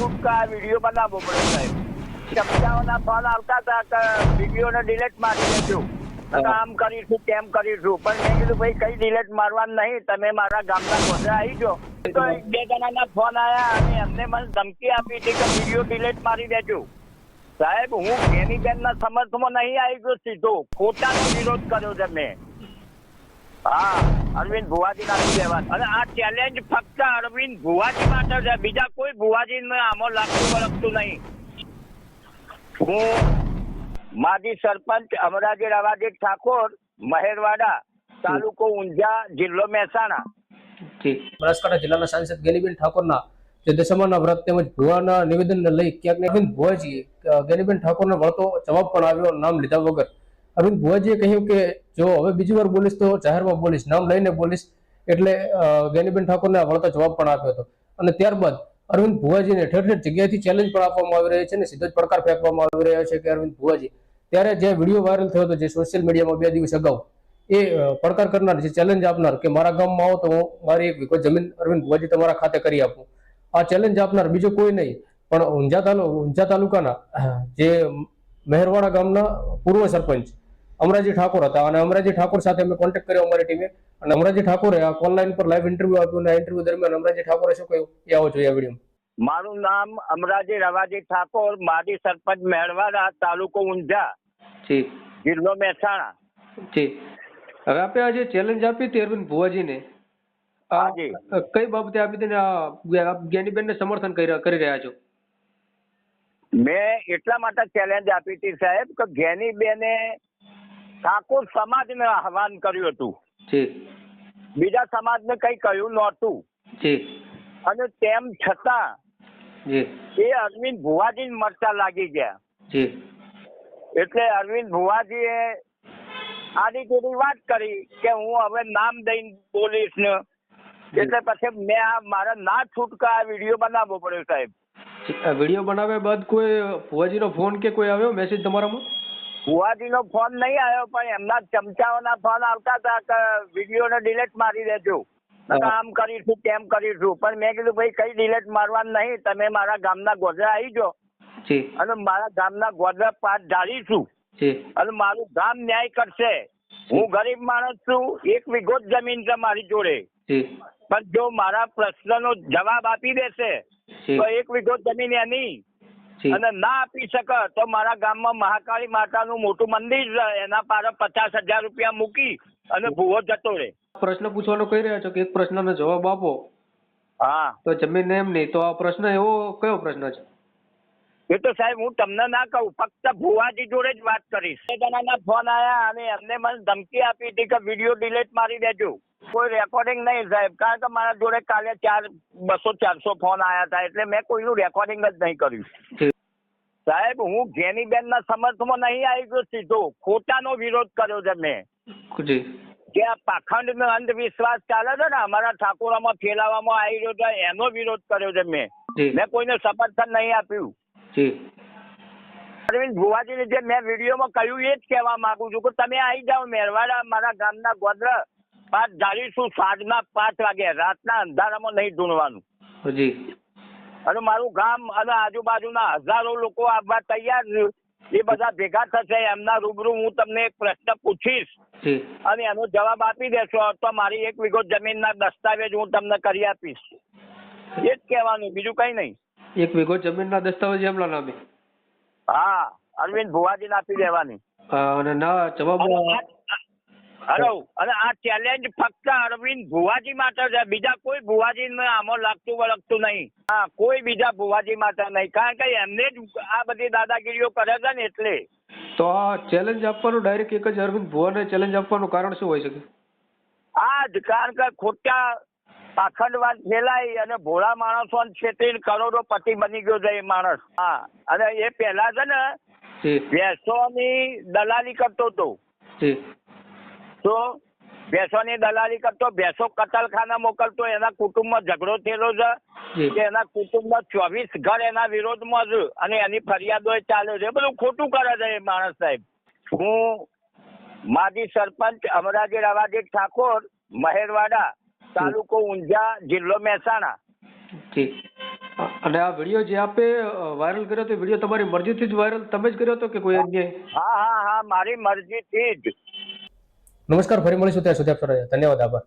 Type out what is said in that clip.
છૂટકા video બનાવવો પડે સાહેબ. ચમચાઓના ફોન આવતા હતા કે વિડીયોને ડિલેટ મારી દેજો. આમ કરીશું તેમ કરીશું. પણ મેં કીધું ભાઈ કઈ ડિલેટ મારવાનું નહીં. તમે મારા ગામના ઘરે આવી જો તો એક બે જણાના ફોન આવ્યા અને એમને મને ધમકી આપી હતી કે વીડિયો ડિલેટ મારી દેજો. સાહેબ હું બેની બેનના સમર્થમાં નહીં આવી ગયો સીધો. ખોટાનો વિરોધ કર્યો છે મેં. હા અરવિંદ ભુવાજી નાખી દેવાનું અને આ ચેલેન્જ ફક્ત અરવિંદ ભુવાજી માટે છે. બીજા કોઈ ભુવાજી આમાં લાગતું વળગતું નહીં. હું માજી સરપંચ અમરાજી રાવાજી ઠાકોર મહેરવાડા તાલુકો ઊંઝા જિલ્લો મહેસાણા. બનાસકાંઠા જિલ્લાના સાંસદ ગેલીબેન ઠાકોરના જે દશમાના વ્રત તેમજ ભુવાના નિવેદનને લઈ ક્યાંક ને અરવિંદ ભુવાજીએ અ, ગેનીબેન ઠાકોરને વળતો જવાબ પણ આવ્યો. નામ લીધા વગર અરવિંદ ભુવાજીએ કહ્યું કે, જો હવે બીજી વાર બોલીશ તો જાહેરમાં બોલીશ નામ લઈને બોલીશ એટલે ગેનીબેન ઠાકોરને વળતો જવાબ પણ આપ્યો હતો. અને ત્યારબાદ અરવિંદ ભુવાજીને ઠેર ઠેર જગ્યાએથી ચેલેન્જ પણ આપવામાં આવી રહી છે અને સીધો જ પડકાર ફેંકવામાં આવી રહ્યો છે કે અરવિંદ ભુવાજી. ત્યારે જે વીડિયો વાયરલ થયો હતો, જે સોશિયલ મીડિયામાં બે દિવસ અગાઉ, એ પડકાર કરનાર, જે ચેલેન્જ આપનાર કે મારા ગામમાં આવો તો હું મારી એક વિગત જમીન અરવિંદ ભુવાજી તમારા ખાતે કરી આપું. આ ચેલેન્જ આપનાર બીજો કોઈ નહીં, પણ ઊંઝા તાલુ ઊંઝા તાલુકાના, જે મહેરવાડા ગામના પૂર્વ સરપંચ અમરાજી ઠાકોર હતા અને અમરાજી ઠાકોર સાથે અમે કોન્ટેક્ટ કર્યો અમારી ટીમે અને અમરાજી ઠાકોરે આ ઓનલાઈન પર લાઈવ ઇન્ટરવ્યુ આપ્યું અને ઇન્ટરવ્યુ દરમિયાન અમરાજી ઠાકોરે શું કહ્યું? એ આવો જોઈએ વીડિયો મારું નામ અમરાજી રવાજી ઠાકોર માજી સરપંચ મહેરવાડા તાલુકો ઊંઝા જી. જિલ્લો મહેસાણા. જી. હવે આપણે આજે ચેલેન્જ આપી હતી અરવિંદ ભુવાજીને. કઈ બાબતે આપી હતી ને સમર્થન કરી કરી રહ્યા છો? મેં એટલા માટે ચેલેન્જ આપી હતી સાહેબ કે ઘેની બેને ઠાકોર સમાજને આહવાન કર્યું હતું. બીજા બીજા સમાજને કઈ કહ્યું નહોતું. અને તેમ છતાં એ અરવિંદ ભુવાજી મરતા લાગી ગયા. એટલે અરવિંદ ભુવાજીએ આની તેની વાત કરી કે હું હવે નામ દઈને બોલીશ ને એટલે પછી મેં આ મારા ના છૂટકા આ વીડિયો બનાવવો પડ્યો સાહેબ. વીડિયો બનાવ્યા બાદ કોઈ ફુવાજીનો ફોન કે કોઈ આવ્યો મેસેજ તમારામાં? ફુવાજીનો ફોન નહીં આવ્યો પણ એમના ચમચાઓના ફોન આવતા હતા કે વિડીયોને ડિલેટ મારી દેજો. આમ કરીશું તેમ કરીશું. પણ મેં કીધું ભાઈ કઈ ડિલેટ મારવાનું નહીં. તમે મારા ગામના ગોધરા આવી જો. અને મારા ગામના ગોધરા પાઠ જી. અને મારું ગામ ન્યાય કરશે. હું ગરીબ માણસ છું. એક વીઘો જમીન છે મારી જોડે. પણ જો મારા પ્રશ્નનો જવાબ આપી દેશે તો એક વીઘો જમીન એની. અને ના આપી શકે તો મારા ગામમાં મહાકાળી માતાનું મોટું મંદિર એના પારે પચાસ હજાર રૂપિયા મૂકી અને ભૂવો જતો રહે. પ્રશ્ન પૂછવાનો કહી રહ્યા છો કે એક પ્રશ્નનો જવાબ આપો. હા. તો જમીન એમ નહીં તો આ પ્રશ્ન એવો કયો પ્રશ્ન છે? એ તો સાહેબ હું તમને ના કહું ફક્ત ભુવાજી જોડે જ વાત કરીશ. જણાના ફોન આયા અને એમને મને ધમકી આપી હતી કે વીડિયો ડિલીટ મારી દેજો. કોઈ રેકોર્ડિંગ નહીં સાહેબ. કારણ કે મારા જોડે કાલે ચાર બસો ચારસો ફોન આવ્યા હતા. એટલે મેં કોઈનું રેકોર્ડિંગ જ નહીં કર્યું. સાહેબ હું જેની બેનના સમર્થમાં નહીં આવી ગયો સીધો. ખોટાનો વિરોધ કર્યો છે મેં. જે. આ પાખંડ નો અંધવિશ્વાસ ચાલે છે ને અમારા ઠાકોરામાં ફેલાવવામાં આવી રહ્યો છે એનો વિરોધ કર્યો છે મેં. મેં કોઈને સમર્થન નહીં આપ્યું. અરવિંદ ભુવાજીને જે મેં વિડીયોમાં કહ્યું એ જ કહેવા માંગુ છું કે તમે આવી જાઓ મેરવાડા મારા ગામના ગોદર પાંચ ધારીશું સાંજના પાંચ વાગે. રાતના અંધારામાં નહીં ઢૂંઢવાનું જી. અને મારું ગામ અને આજુબાજુના હજારો લોકો આવવા તૈયાર એ બધા ભેગા થશે એમના રૂબરૂ હું તમને એક પ્રશ્ન પૂછીશ. અને એનો જવાબ આપી દેશો તો મારી એક વીઘો જમીનના દસ્તાવેજ હું તમને કરી આપીશ. એ જ કહેવાનું બીજું કઈ નહીં. એક વીઘો જમીનના દસ્તાવેજ એમના નામે? હા અરવિંદ ભુવાજીને આપી દેવાની. અને ના જવાબ હેલો અને આ ચેલેન્જ ફક્ત અરવિંદ ભુવાજી માટે છે. બીજા કોઈ ભુવાજી આમાં લાગતું વળગતું નહીં. હા કોઈ બીજા ભુવાજી માટે નહીં. કારણ કે એમને જ આ બધી દાદાગીરીઓ કરે છે ને એટલે. તો આ ચેલેન્જ આપવાનું ડાયરેક્ટ એક જ અરવિંદ ભુવાને ચેલેન્જ આપવાનું કારણ શું હોય શકે? આ જ કારણ કે ખોટા પાખંડવાદ ફેલાઈ અને ભોળા માણસો છેતરીને કરોડો પતિ બની ગયો છે એ માણસ. હા અને એ પહેલા છે ને ભેંસોની દલાલી કરતો હતો. તો ભેંસોની દલાલી કરતો ભેંસો કતલખાના મોકલતો એના કુટુંબમાં ઝઘડો થયેલો છે. કે એના કુટુંબમાં ચોવીસ ઘર એના વિરોધમાં છે અને એની ફરિયાદો એ ચાલે છે. બધું ખોટું કરે છે એ માણસ સાહેબ. હું માજી સરપંચ અમરાજી રવાજી ઠાકોર મહેરવાડા તાલુકો ઊંઝા જિલ્લો મહેસાણા. અને આ વીડિયો જે આપે વાયરલ કર્યો તો વીડિયો તમારી મરજીથી જ વાયરલ તમે જ કર્યો હતો કે કોઈ અન્ય? હા હા હા મારી મરજીથી જ. નમસ્કાર ફરી મળીશું ત્યાં સુધી આપ ધન્યવાદ આભાર.